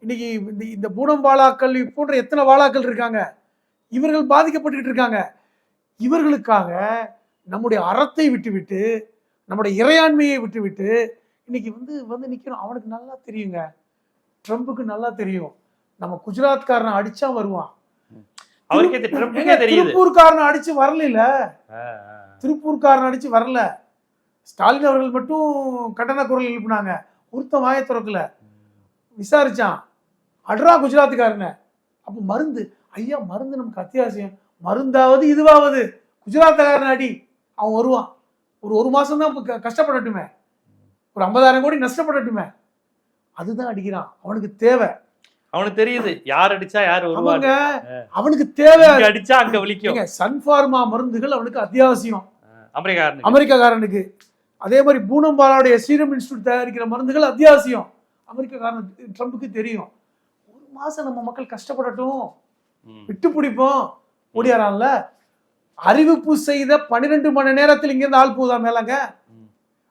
இன்னைக்கு இந்த இந்த பூனம் வாழாக்கள் போன்ற எத்தனை வாழாக்கள் இருக்காங்க. இவர்கள் பாதிக்கப்பட்டுக்கிட்டு இருக்காங்க. இவர்களுக்காக நம்முடைய அறத்தை விட்டுவிட்டு நம்முடைய இறையாண்மையை விட்டுவிட்டு இன்னைக்கு வந்து வந்து நிற்கிறோம் அவனுக்கு நல்லா தெரியுங்க. ட்ரம்புக்கு நல்லா தெரியும். நம்ம குஜராத்காரனை அடிச்சா வருவான். திருப்பூர்காரனை அடிச்சு வரல. திருப்பூர்காரன் அடிச்சு வரல. ஸ்டாலின் அவர்கள் மட்டும் கண்டன குரல் எழுப்பினாங்க. ஒருத்தன் வாயை திறக்கல. விசாரிச்சான். அட்ரா குஜராத்துக்காரங்க அப்போ மருந்து. ஐயா மருந்து நமக்கு அத்தியாவசியம். மருந்தாவது இதுவாவது. குஜராத்துக்காரன் அடி அவன் வருவான். ஒரு ஒரு மாசம் தான் கஷ்டப்படட்டுமே. ஒரு ஐம்பதாயிரம் கோடி நஷ்டப்படட்டுமே. அதுதான் அடிக்கிறான். அவனுக்கு தேவை. அவனுக்கு தெரியுது. யார் அடிச்சா யார் வருவாங்க அவனுக்கு தேவை. அடிச்சா அங்க வலிக்கும் சன்ஃபார்மா மருந்துகள் அவனுக்கு அத்தியாவசியம். அமெரிக்காரனுக்கு. அமெரிக்காக்காரனுக்கு. அதே மாதிரி பூனம்பாலாவுடைய சீரம் இன்ஸ்டியூட் தயாரிக்கிற மருந்துகள் அத்தியாவசியம். அமெரிக்காக்காரன் ட்ரம்புக்கு தெரியும். ஒரு மாசம் நம்ம மக்கள் கஷ்டப்படட்டும். விட்டு பிடிப்போம் ஓடியாரான்ல அறிவிப்பு செய்த பன்னிரெண்டு மணி நேரத்தில் இங்கிருந்து ஆள் போகுதா மேலங்க.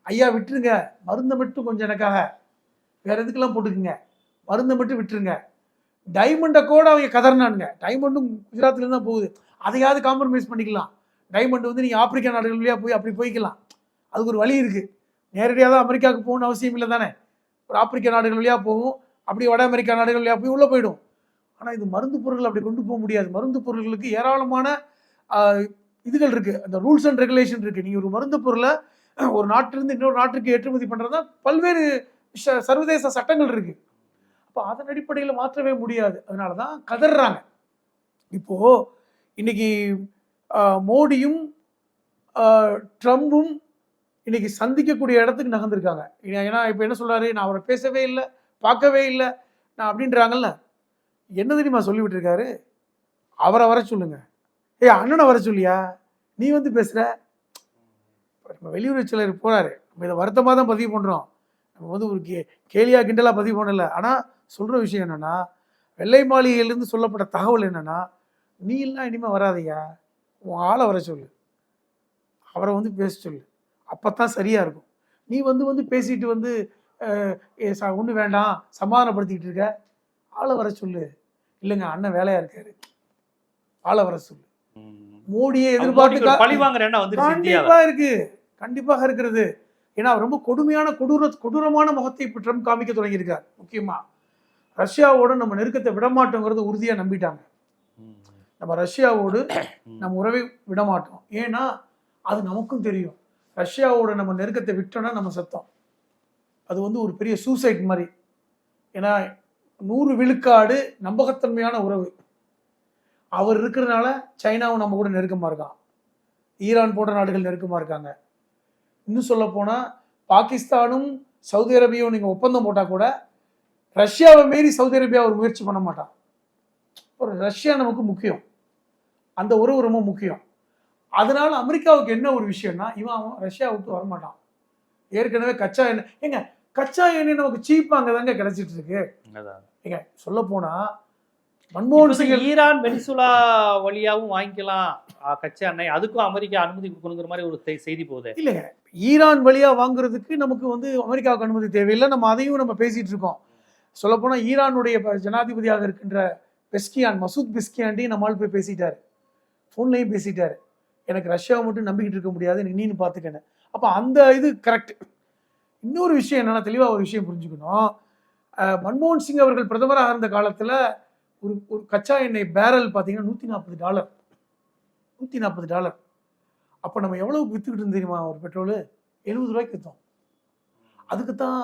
ஐயா விட்டுருங்க. மருந்தை மட்டும் கொஞ்சம் எனக்காக. வேற எதுக்கெல்லாம் போட்டுக்குங்க? மருந்தை மட்டும் விட்டுருங்க. டைமண்டை கூட அவங்க கதறினானுங்க. டைமண்டும் குஜராத்ல தான் போகுது. அதையாவது காம்ப்ரமைஸ் பண்ணிக்கலாம். டைமண்ட் வந்து நீங்கள் ஆப்பிரிக்கா நாடுகள் வழியா போய் அப்படி போய்க்கலாம். அதுக்கு ஒரு வழி இருக்கு. நேரடியாக தான் அமெரிக்காவுக்கு போகணும்னு அவசியம் இல்லை தானே ஒரு ஆப்பிரிக்க நாடுகள் வழியா போகும். அப்படியே வட அமெரிக்கா நாடுகள் வழியா போய் உள்ளே போயிடும். ஆனால் இது மருந்து பொருட்கள் அப்படி கொண்டு போக முடியாது. மருந்து பொருட்களுக்கு ஏராளமான இதுகள் இருக்குது அந்த ரூல்ஸ் அண்ட் ரெகுலேஷன் இருக்குது நீங்கள் ஒரு மருந்து பொருளை ஒரு நாட்டிலிருந்து இன்னொரு நாட்டுக்கு ஏற்றுமதி பண்ணுறதா பல்வேறு ச- சர்வதேச சட்டங்கள் இருக்குது அப்போ அதன் அடிப்படையில் மாற்றவே முடியாது. அதனால தான் கதறாங்க இப்போது இன்னைக்கு மோடியும் ட்ரம்பும் இன்னைக்கு சந்திக்கக்கூடிய இடத்துக்கு நகர்ந்துருக்காங்க. ஏன்னா- இப்போ என்ன சொல்கிறாரு நான் அவரை பேசவே இல்லை பார்க்கவே இல்லை. நான் அப்படின்றாங்கல்ல? என்ன தெரியுமா சொல்லிவிட்டு இருக்காரு அவரை வர சொல்லுங்க. ஏய் அண்ணனை வர சொல்லியா? நீ வந்து பேசுகிற நம்ம வெளியுறவு செயலர் போகிறாரு நம்ம இதை வருத்தமாக தான் பதிவு பண்ணுறோம் நம்ம வந்து ஒரு கே கேலியாக கிண்டலாக பதிவு பண்ணல. ஆனால் சொல்கிற விஷயம் என்னென்னா வெள்ளை மாளிகையிலேருந்து சொல்லப்பட்ட தகவல் என்னன்னா நீ எல்லாம் இனிமேல் வராதையா உன் ஆளை வர சொல்லு. அவரை வந்து பேச சொல்லு. அப்பதான் சரியாக இருக்கும். நீ வந்து வந்து பேசிட்டு வந்து ஒன்று வேண்டாம். சமாதானப்படுத்திக்கிட்டு இருக்க. ஆளை வர சொல்லு. இல்லைங்க அண்ணன் வேலையா இருக்காரு. ஆளை வர சொல்லு. மோடியை எதிர்பார்த்து கண்டிப்பா இருக்கு. கண்டிப்பாக இருக்கிறது. ஏன்னா ரொம்ப கொடுமையான கொடூர கொடூரமான முகத்தை இப்போ ட்ரம்ப் காமிக்க தொடங்கியிருக்கார் முக்கியமா. ரஷ்யாவோட நம்ம நெருக்கத்தை விடமாட்டோங்கிறத உறுதியா நம்பிட்டாங்க. நம்ம ரஷ்யாவோடு. நம்ம உறவை விடமாட்டோம். ஏன்னா அது நமக்கும் தெரியும். ரஷ்யாவோட நம்ம நெருக்கத்தை விட்டோம்னா நம்ம சத்தம். அது வந்து ஒரு பெரிய சூசைட் மாதிரி. ஏன்னா நூறு விழுக்காடு நம்பகத்தன்மையான உறவு. அவர் இருக்கிறதுனால சைனாவும் நம்ம கூட நெருக்கமாக இருக்கான். ஈரான் போன்ற நாடுகள் நெருக்கமாக இருக்காங்க. இன்னும் சொல்ல போனால் பாகிஸ்தானும் சவுதி அரேபியாவும் நீங்கள் ஒப்பந்தம் போட்டால் கூட ரஷ்யாவை மீறி சவுதி அரேபியா ஒரு முயற்சி பண்ண மாட்டான். ஒரு ரஷ்யா நமக்கு முக்கியம். அந்த உறவு ரொம்ப முக்கியம். அதனால அமெரிக்காவுக்கு என்ன ஒரு விஷயம்னா இவன் அவன் ரஷ்யா விட்டு வரமாட்டான். ஏற்கனவே கச்சா எண்ணெய் ஏங்க கச்சா எண்ணெய் நமக்கு சீப்பா அங்கதாங்க கிடைச்சிட்டு இருக்கு. ஏங்க சொல்ல போனா மன்மோகன் சிங் ஈரான் வெனிசுலா வழியாவும் வாங்கிக்கலாம். கச்சா எண்ணெய். அதுக்கும் அமெரிக்கா அனுமதி கொடுக்கணுங்கிற மாதிரி ஒரு செய்- செய்தி போகுது. இல்லைங்க. ஈரான் வழியா வாங்குறதுக்கு நமக்கு வந்து அமெரிக்காவுக்கு அனுமதி தேவையில்லை. நம்ம அதையும் நம்ம பேசிட்டு இருக்கோம். சொல்லப்போனா ஈரானுடைய ஜனாதிபதியாக இருக்கின்ற பெஸ்கியான் மசூத் பெஸ்கியாண்டி நம்மால் போய் பேசிட்டாரு. ஃபோன்லையும் பேசிட்டாரு. எனக்கு ரஷ்யாவை மட்டும் நம்பிக்கிட்டு இருக்க முடியாது. எனக்கு நீனு பார்த்துக்கன்னு. அப்போ அந்த இது கரெக்ட் இன்னொரு விஷயம் என்னன்னா தெளிவாக ஒரு விஷயம் புரிஞ்சுக்கணும். மன்மோகன் சிங் அவர்கள் பிரதமராக இருந்த காலத்தில் ஒரு ஒரு கச்சா எண்ணெய் பேரல் பார்த்தீங்கன்னா நூற்றி நாற்பது டாலர் நூற்றி நாற்பது டாலர் அப்போ நம்ம எவ்வளவு வித்துக்கிட்டு இருந்தோம் தெரியுமா ஒரு பெட்ரோலு? எழுபது ரூபாய்க்கு விற்றோம் அதுக்கு தான்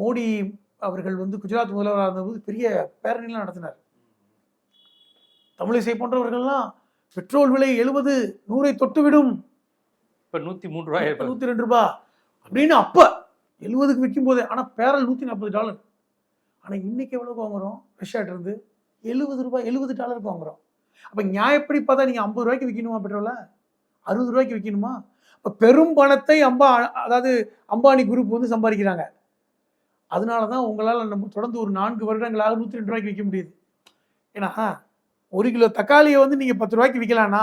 மோடி அவர்கள் வந்து குஜராத் முதல்வராக இருந்தபோது பெரிய பேரணிலாம் நடத்தினார். தமிழிசை போன்றவர்கள்லாம் பெட்ரோல் விலை எழுபது நூறை தொட்டுவிடும். இப்ப நூத்தி மூன்று ரூபாய். நூற்றி ரெண்டு ரூபா. அப்படின்னு அப்ப எழுபதுக்கு விற்கும் போது ஆனால் பேரல் நூற்றி நாற்பது டாலர். ஆனால் இன்னைக்கு எவ்வளோக்கு வாங்குறோம்? ரஷ்யாட்ட இருந்து எழுபது ரூபாய் எழுபது டாலருக்கு வாங்குறோம். அப்போ நியாயப்படி பார்த்தா நீங்கள் ஐம்பது ரூபாய்க்கு விற்கணுமா பெட்ரோலை? அறுபது ரூபாய்க்கு விற்கணுமா இப்ப பெரும் பணத்தை அம்பா அதாவது அம்பானி குரூப் வந்து சம்பாதிக்கிறாங்க. அதனால தான் உங்களால் நம்ம தொடர்ந்து ஒரு நான்கு வருடங்களாக நூற்றி ரெண்டு ரூபாய்க்கு விற்க முடியுது. ஏன்னா ஒரு கிலோ தக்காளியை வந்து நீங்கள் பத்து ரூபாய்க்கு விற்கலான்னா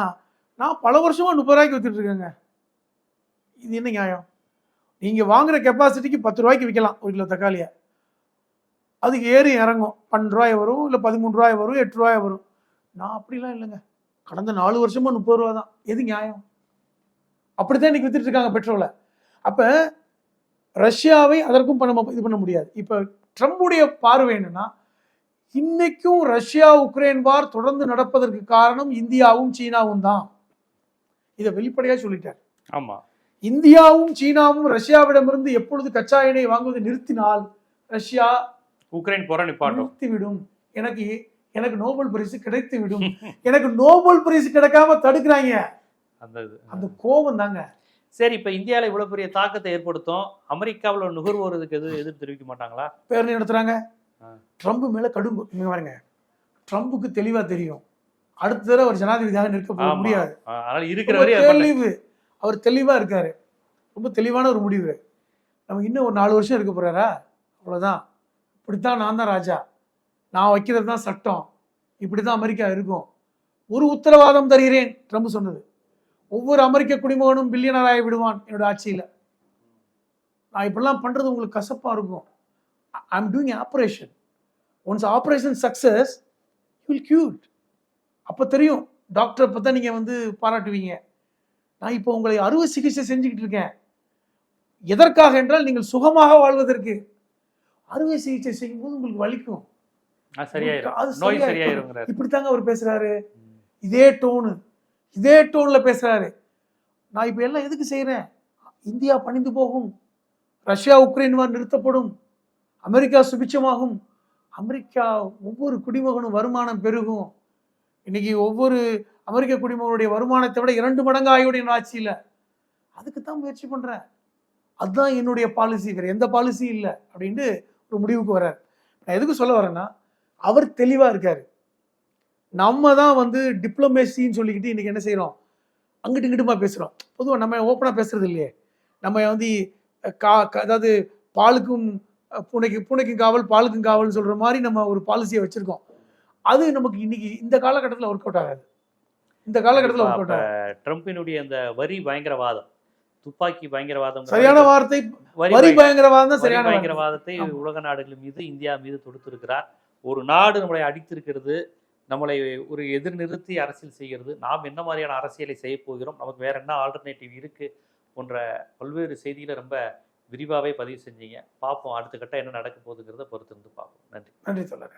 நான் பல வருஷமாக முப்பது ரூபாய்க்கு விற்றுட்ருக்கேங்க இருக்கேங்க. இது என்ன நியாயம்? நீங்கள் வாங்குகிற கெப்பாசிட்டிக்கு பத்து ரூபாய்க்கு விற்கலாம் ஒரு கிலோ தக்காளியை. அதுக்கு ஏறி இறங்கும். பன்னெண்டு ரூபாய் வரும் இல்லை பதிமூணு ரூபாய் வரும் எட்டு ரூபாய் வரும். நான் அப்படிலாம் இல்லைங்க. கடந்த நாலு வருஷமாக முப்பது ரூபா தான். எது நியாயம்? அப்படித்தான் இன்னைக்கு வித்துட்டு இருக்காங்க பெட்ரோலை. அப்போ ரஷ்யாவை அதற்கும் பண்ண இது பண்ண முடியாது. இப்போ ட்ரம்புடைய பார்வை என்னன்னா இன்னைக்கும் ரஷ்யா உக்ரைன் வார் தொடர்ந்து நடப்பதற்கு காரணம் இந்தியாவும் சீனாவும் தான். இதை வெளிப்படையாக சொல்லிட்டார். ஆமாம் இந்தியாவும் சீனாவும் ரஷ்யாவிடமிருந்து எப்பொழுது கச்சா எண்ணெய் வாங்குவதை நிறுத்தினால் ரஷ்யா உக்ரைன் போற நிறுத்திவிடும். எனக்கு எனக்கு நோபல் பரிசு கிடைத்து விடும் எனக்கு நோபல் பரிசு கிடைக்காம தடுக்கிறாங்க. அந்த கோபம் தாங்க. சரி இப்ப இந்தியால இவ்வளவு பெரிய தாக்கத்தை ஏற்படுத்தும். அமெரிக்காவுல நுகர்வோர் இதுக்கு எது எதிர்ப்பு தெரிவிக்க மாட்டாங்களா? பேரணி நடத்துறாங்க. ட்ரம்ப் மேல கடும் பாருங்க. ட்ரம்புக்கு தெளிவா தெரியும். அடுத்த தடவை அவர் ஜனாதிபதியாக நிற்க. முடியாது. தெளிவு. அவர் தெளிவாக இருக்கார். ரொம்ப தெளிவான ஒரு முடிவு. நம்ம இன்னும் ஒரு நாலு வருஷம் இருக்க போகிறாரா அவ்வளோதான் இப்படி இப்படித்தான் நான் தான் ராஜா. நான் வைக்கிறது தான் சட்டம். இப்படி தான் அமெரிக்கா இருக்கும். ஒரு உத்தரவாதம் தருகிறேன் ட்ரம்ப் சொன்னது. ஒவ்வொரு அமெரிக்க குடிமகனும் பில்லியனர் ஆகி விடுவான் என்னோட ஆட்சியில். நான் இப்படிலாம் பண்ணுறது உங்களுக்கு கசப்பாக இருக்கும். I am doing operation once operation success will cured அப்போ தெரியும். டாக்டரை பார்த்தா நீங்கள் வந்து பாராட்டுவீங்க. நான் இப்போ உங்களை அறுவை சிகிச்சை செஞ்சுக்கிட்டு இருக்கேன். எதற்காக என்றால் நீங்கள் சுகமாக வாழ்வதற்கு. அறுவை சிகிச்சை செய்யும்போது உங்களுக்கு வலிக்கும். இப்படித்தாங்க அவர் பேசுறாரு. இதே டோனு இதே டோன்ல பேசுறாரு. நான் இப்போ எல்லாம் எதுக்கு செய்றேன்? இந்தியா பணிந்து போகும். ரஷ்யா உக்ரைன் வார் நிறுத்தப்படும். அமெரிக்கா சுபிட்சமாகும். அமெரிக்கா ஒவ்வொரு குடிமகனும் வருமானம் பெருகும். இன்னைக்கு ஒவ்வொரு அமெரிக்க குடிமகனுடைய வருமானத்தை விட இரண்டு மடங்கு ஆகியோடைய ஆட்சியில். அதுக்கு தான் முயற்சி பண்ணுறேன் அதுதான் என்னுடைய பாலிசி வேறு எந்த பாலிசியும் இல்லை. அப்படின்ட்டு ஒரு முடிவுக்கு வர்றார். நான் எதுக்கு சொல்ல வரேன்னா அவர் தெளிவாக இருக்கார். நம்ம தான் வந்து டிப்ளமேசின்னு சொல்லிக்கிட்டு இன்றைக்கி என்ன செய்கிறோம் அங்கிட்டு இங்கிட்டுமா பேசுகிறோம் பொதுவாக நம்ம ஓப்பனாக பேசுறது இல்லையே. நம்ம வந்து கா க- அதாவது பாலுக்கும் பூனைக்கு பூனைக்கும் காவல் பாலுக்கும் காவல்னு சொல்கிற மாதிரி நம்ம ஒரு பாலிசியை வச்சுருக்கோம். அது நமக்கு இன்றைக்கி இந்த காலகட்டத்தில் ஒர்க் அவுட் ஆகாது. இந்த காலகட்டத்தில் ட்ரம்பினுடைய அந்த வரி பயங்கரவாதம் துப்பாக்கி பயங்கரவாதம் சரியான வார்த்தை வரி வரி பய- பயங்கரவாதம் சரியான. பயங்கரவாதத்தை. உலக நாடுகள் மீது இந்தியா மீது தொடுத்திருக்கிறார். ஒரு நாடு நம்மளை அடித்திருக்கிறது நம்மளை ஒரு எதிர் நிறுத்தி அரசியல் செய்கிறது. நாம் என்ன மாதிரியான அரசியலை செய்ய போகிறோம்? நமக்கு வேற என்ன ஆல்டர்னேட்டிவ் இருக்கு? போன்ற பல்வேறு செய்திகளை ரொம்ப விரிவாகவே பதிவு செஞ்சீங்க. பார்ப்போம். அடுத்த கட்டம் என்ன நடக்க போகுதுங்கிறத பொறுத்திருந்து பார்ப்போம். நன்றி. நன்றி தொடர்